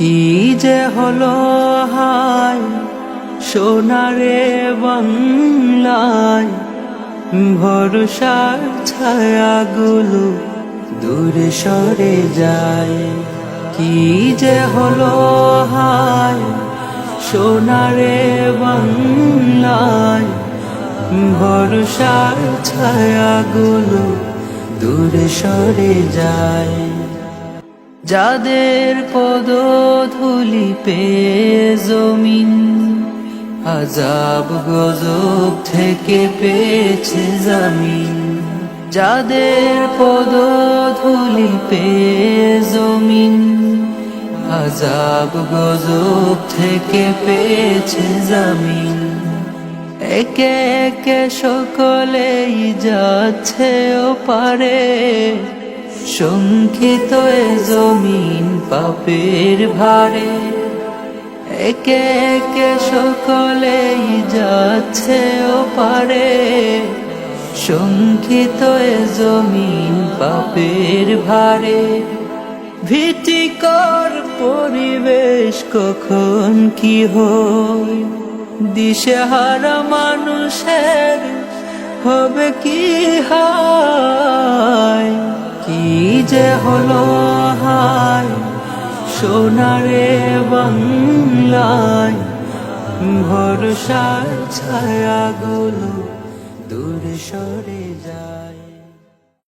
কি যে হলো হায় সোনারে বাংলায়? ভরসার ছায়াগুলো দূরে সরে যায়। কি যে হলো হায় সোনারে বাংলায়? ভরসার ছায়াগুলো দূরে সরে যায়। যাদের পদধূলি পে জমিন, আজাব গজব থেকে পেয়েছে জামিন। যাদের পদধূলি পে জমিন, আজাব গজব থেকে পেয়েছে জামিন। একে একে সকলেই যাচ্ছে ও পারে শঙ্কিত জমিন পাপের ভারে। একে একে সকলেই যাচ্ছে ও পারে শঙ্কিত জমিন পাপের ভারে। ভীতিকর পরিবেশ কখন কি হয়? দিশেহারা মানুষের হবে কি হায় সোনারে বাংলায় ভরসার ছায়াগুলো দূরে সরে যায়।